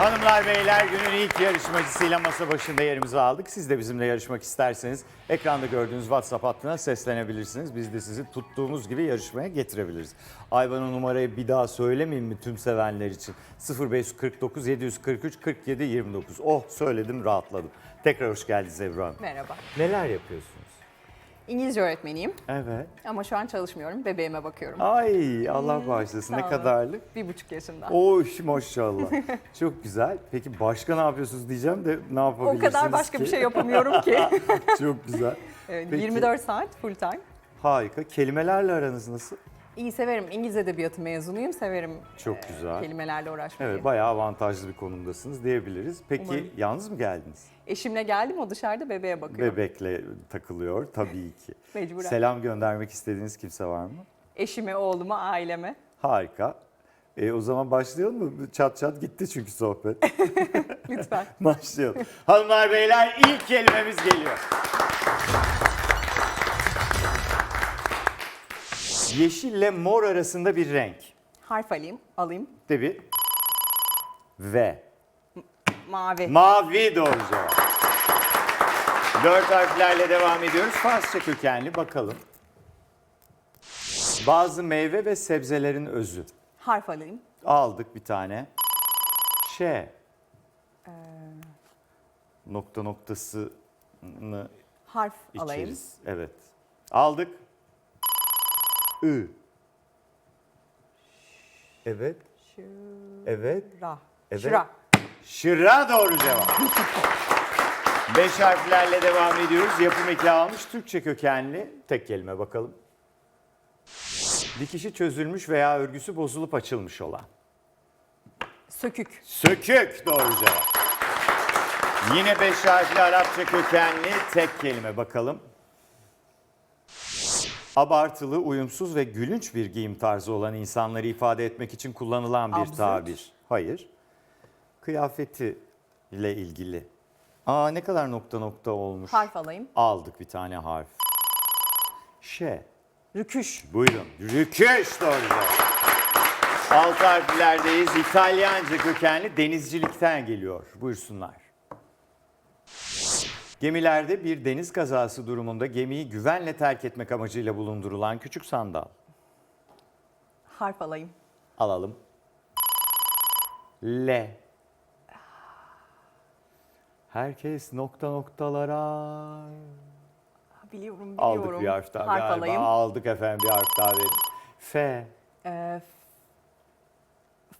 Hanımlar beyler günün ilk yarışmacısıyla masa başında yerimizi aldık. Siz de bizimle yarışmak isterseniz ekranda gördüğünüz WhatsApp hattına seslenebilirsiniz. Biz de sizi tuttuğumuz gibi yarışmaya getirebiliriz. Ayvan'ın numarayı bir daha söylemeyeyim mi tüm sevenler için? 0549 743 47 29. Oh söyledim rahatladım. Tekrar hoş geldiniz Ebru Hanım. Merhaba. Neler yapıyorsunuz? İngilizce öğretmeniyim Evet. ama şu an çalışmıyorum. Bebeğime bakıyorum. Ay Allah bağışlasın. Ne Hmm, sağ olun. kadarlık? Bir buçuk yaşında. Oş maşallah. Çok güzel. Peki başka ne yapıyorsunuz diyeceğim de ne O yapabilirsiniz kadar başka ki? bir şey yapamıyorum ki. Çok güzel. Evet, Peki. 24 saat full time. Harika. Kelimelerle aranız nasıl? İyi severim. İngiliz edebiyatı mezunuyum. Severim Çok e, güzel. kelimelerle uğraşmayı. Evet bayağı avantajlı bir konumdasınız diyebiliriz. Peki Umarım. yalnız mı geldiniz? Eşimle geldim o dışarıda bebeğe bakıyor. Bebekle takılıyor tabii ki. Mecburen. Selam göndermek istediğiniz kimse var mı? Eşime, oğluma, aileme. Harika. E, o zaman başlayalım mı? Çat çat gitti çünkü sohbet. Lütfen. başlayalım. Hanımlar beyler ilk kelimemiz geliyor. Yeşille mor arasında bir renk. Harf alayım. Alayım. Bir V. Mavi. Mavi doğru cevap. Dört harflerle devam ediyoruz. Farsça kökenli bakalım. Bazı meyve ve sebzelerin özü. Harf alayım. Aldık bir tane. Ş. Nokta noktasını Harf alayım. içeriz. Evet. Aldık. Ü. Evet. Şıra. Evet. Evet. Şıra. Şıra doğru cevap. Beş harflerle devam ediyoruz. Yapım eki almış Türkçe kökenli. Tek kelime bakalım. Dikişi çözülmüş veya örgüsü bozulup açılmış olan. Sökük. Sökük doğru cevap. Yine beş harfli Arapça kökenli tek kelime bakalım. Abartılı, uyumsuz ve gülünç bir giyim tarzı olan insanları ifade etmek için kullanılan bir Absürt. tabir. Hayır. Kıyafeti ile ilgili. Aa ne kadar nokta nokta olmuş. Harf alayım. Aldık bir tane harf. Ş. Rüküş. Buyurun. Rüküş doğru. Alt harflerdeyiz. İtalyanca kökenli denizcilikten geliyor. Buyursunlar. Gemilerde bir deniz kazası durumunda gemiyi güvenle terk etmek amacıyla bulundurulan küçük sandal. Harf alayım. Alalım. L. Herkes nokta noktalara. Biliyorum, biliyorum. Aldık bir harf daha Harf galiba. alayım. Aldık efendim bir harf daha verin. F. Ee,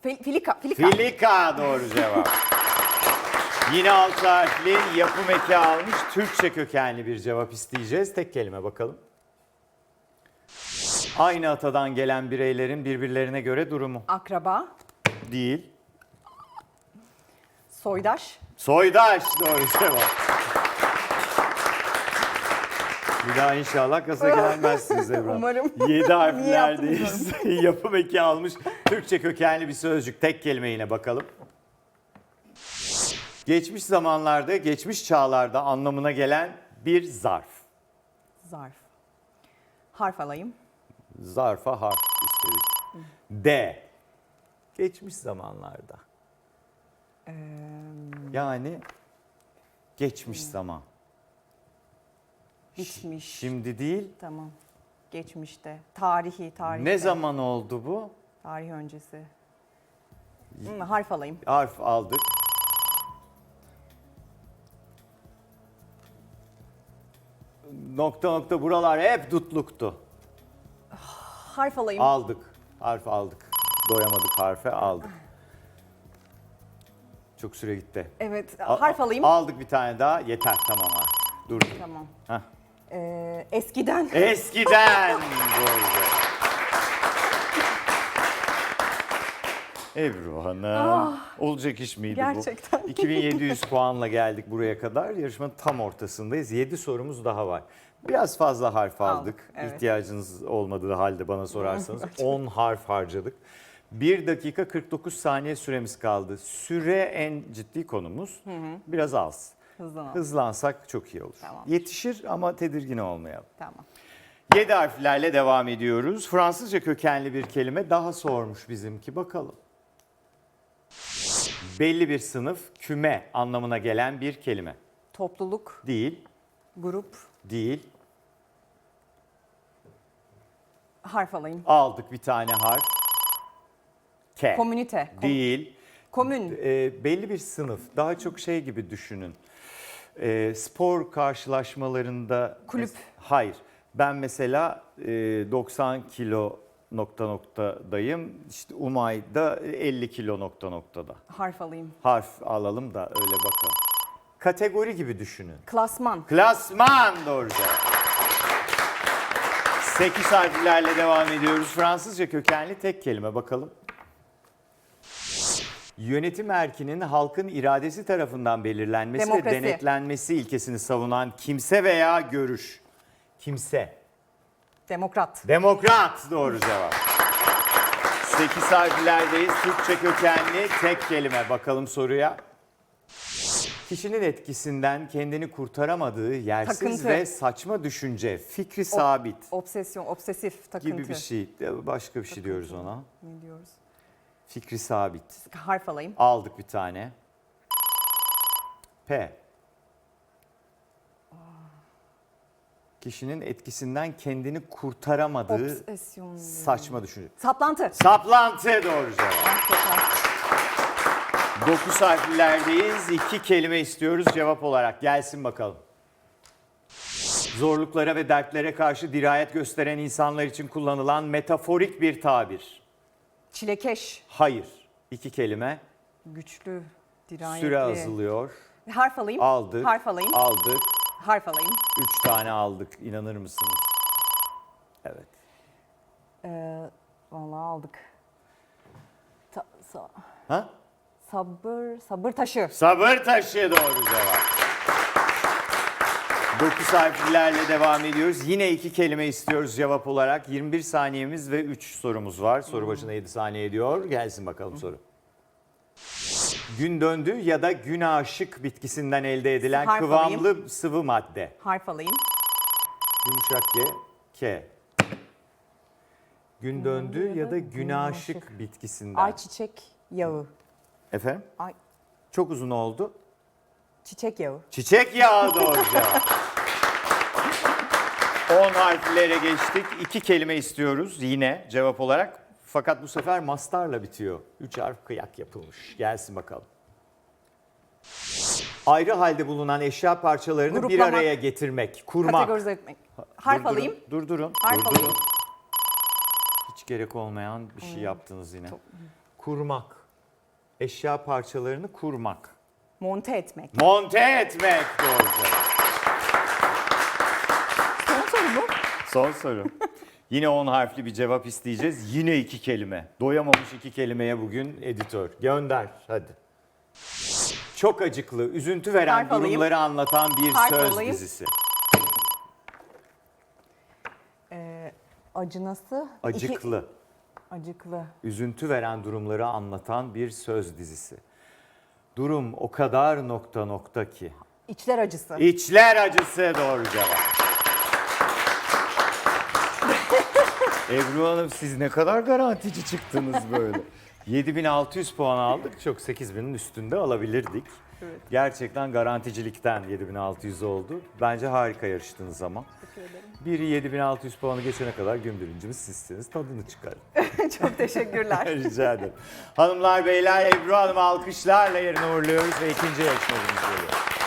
Fil- filika. Filika. Filika doğru cevap. Yine alt harfli yapım eki almış Türkçe kökenli bir cevap isteyeceğiz. Tek kelime bakalım. Aynı atadan gelen bireylerin birbirlerine göre durumu Akraba. değil. Soydaş. Soydaş doğru cevap. Bir daha inşallah kasa gelmezsiniz Ebru. Umarım. 7 harflerdeyiz. Yapım eki almış Türkçe kökenli bir sözcük. Tek kelime yine bakalım. Geçmiş zamanlarda, geçmiş çağlarda anlamına gelen bir zarf. Zarf. Harf alayım. Zarfa harf istedik. D. Geçmiş zamanlarda. Ee, Yani geçmiş zaman. bitmiş. Şimdi değil. Tamam. Geçmişte. Tarihi, tarihte. Ne zaman oldu bu? Tarih öncesi. Hmm, harf alayım. Harf aldık. Nokta nokta buralar hep dutluktu. Harf alayım. Aldık. Harf aldık. Doyamadık harfe aldık. Çok süre gitti. Evet. Harf alayım. Aldık bir tane daha. Yeter tamam artık. Dur. Tamam. Heh. Ee, eskiden. Eskiden. Doğru. Ebru Hanım. Olacak iş miydi Ah. Gerçekten. bu? 2700 puanla geldik buraya kadar. Yarışmanın tam ortasındayız. 7 sorumuz daha var. Biraz fazla harf aldık. Aldık, evet. İhtiyacınız olmadığı halde bana sorarsanız. 10 harf harcadık. 1 dakika 49 saniye süremiz kaldı. Süre en ciddi konumuz. Biraz az. Hızlan al. Hızlansak çok iyi olur. Tamam. Yetişir ama tedirgin olmayalım. Tamam. 7 harflerle devam ediyoruz. Fransızca kökenli bir kelime daha sormuş bizimki. Bakalım. Belli bir sınıf küme anlamına gelen bir kelime. Topluluk, Değil, grup, değil. harf alayım. Aldık bir tane harf. K. Komünite, kom- Değil. komün, E, belli bir sınıf. Daha çok şey gibi düşünün. E, spor karşılaşmalarında... Kulüp. Hayır. Ben mesela e, 90 kilo nokta noktadayım. İşte Umay'da 50 kilo nokta noktada. harf alayım. Harf alalım da öyle bakalım. Kategori gibi düşünün. Klasman, Klasman doğru cevap. 8 harflerle devam ediyoruz. Fransızca kökenli tek kelime bakalım. Yönetim erkinin halkın iradesi tarafından belirlenmesi Demokrasi. ve denetlenmesi ilkesini savunan kimse veya görüş. Kimse. Demokrat, Demokrat doğru cevap. 8 harflerdeyiz. Türkçe kökenli tek kelime. Bakalım soruya. Kişinin etkisinden kendini kurtaramadığı yersiz Takıntı. ve saçma düşünce, fikri sabit obsesyon, obsesif takıntı. gibi bir şey. Başka bir şey diyoruz ona. Ne diyoruz? Fikri sabit. Harf alayım. Aldık bir tane. P. Kişinin etkisinden kendini kurtaramadığı Obsesyon. saçma düşünce. Saplantı. Saplantı doğru cevap. 9 harflerdeyiz. İki kelime istiyoruz cevap olarak. Gelsin bakalım. Zorluklara ve dertlere karşı dirayet gösteren insanlar için kullanılan metaforik bir tabir. Çilekeş, Hayır. İki kelime. güçlü, dirayetli. Süre azalıyor. Harf alayım. Aldık. Harf alayım. Aldık. Harf alayım. Üç tane aldık. İnanır mısınız? Evet. Ee, vallahi aldık. Ta- sa- Ha? sabır, sabır taşı. Sabır taşı doğru cevap. 9 harflerle devam ediyoruz. Yine iki kelime istiyoruz cevap olarak. 21 saniyemiz ve 3 sorumuz var. Soru başına 7 saniye ediyor. Gelsin bakalım soru. Gün döndü ya da gün aşık bitkisinden elde edilen Harf kıvamlı sıvı madde. Harf alayım. Yumuşak G, K. Gün döndü ya da gün aşık bitkisinden. Ayçiçek yağı. Efendim? Ay, Çok uzun oldu. çiçek yağı. Çiçek yağı doğru cevap. 10 harflere geçtik. İki kelime istiyoruz yine cevap olarak. Fakat bu sefer mastarla bitiyor. Üç harf kıyak yapılmış. Gelsin bakalım. Ayrı halde bulunan eşya parçalarını bir Gruplamak. araya getirmek, kurmak. Kategorize etmek. Harf Durdurun, alayım. Durdurun. Harf durdurun. alayım. Hiç gerek olmayan bir şey yaptınız yine. Kurmak. Eşya parçalarını kurmak. Monte etmek. Monte etmek doğru cevap. Son soru mu? Son soru. Yine 10 harfli bir cevap isteyeceğiz. Yine iki kelime. Doyamamış iki kelimeye bugün editör. Gönder hadi. Çok acıklı, üzüntü veren Harf alayım. durumları anlatan bir Harf söz alayım. dizisi. Ee, acınası. iki- Acıklı, acıklı. üzüntü veren durumları anlatan bir söz dizisi. Durum o kadar nokta nokta ki. İçler acısı. İçler acısı doğru cevap. Ebru Hanım siz ne kadar garantici çıktınız böyle. 7600 puan aldık. Çok 8000'in üstünde alabilirdik. Evet. Gerçekten garanticilikten 7600 oldu. Bence harika yarıştınız ama. Biri 7600 puanı geçene kadar gün birincimiz sizsiniz. Tadını çıkarın. Çok teşekkürler. Rica ederim. Hanımlar beyler Ebru Hanım alkışlarla yerine uğurluyoruz ve ikinci yarışmacımız geliyor.